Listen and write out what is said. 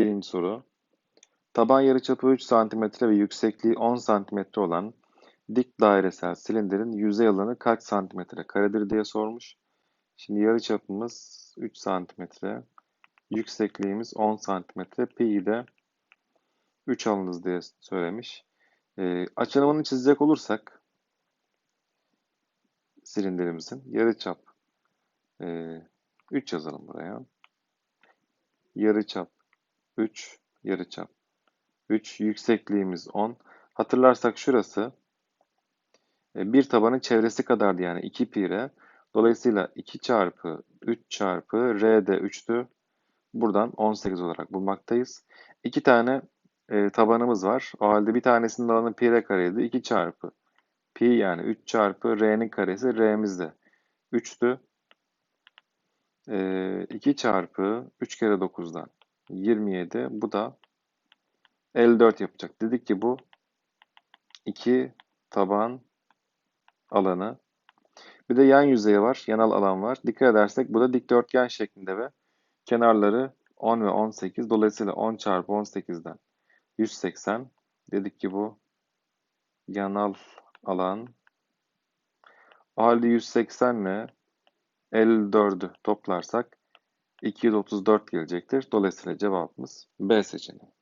Birinci soru. Taban yarıçapı 3 cm ve yüksekliği 10 cm olan dik dairesel silindirin yüzey alanı kaç santimetre karedir diye sormuş. Şimdi yarıçapımız 3 cm, yüksekliğimiz 10 cm, pi'yi de 3 alınız diye söylemiş. Ee, açılımını çizecek olursak silindirimizin yarıçap e, 3 yazalım buraya. Yarıçap 3, yarıçap 3, yüksekliğimiz 10. Hatırlarsak şurası e, bir tabanın çevresi kadardı yani 2 pi r. Dolayısıyla 2 çarpı 3 çarpı r de 3'tü. Buradan 18 olarak bulmaktayız. İki tane e, tabanımız var. O halde bir tanesinin alanı pi r kareydi. 2 çarpı pi yani 3 çarpı r'nin karesi r'miz de 3'tü. E, 2 çarpı 3 kere 9'dan 27. Bu da 54 yapacak. Dedik ki bu 2 taban alanı. Bir de yan yüzeyi var, yanal alan var. Dikkat edersek bu da dikdörtgen şeklinde ve kenarları 10 ve 18. Dolayısıyla 10 çarpı 18'den 180. Dedik ki bu yanal alan. O halde 180 ile 54'ü toplarsak 234 gelecektir. Dolayısıyla cevabımız B seçeneği.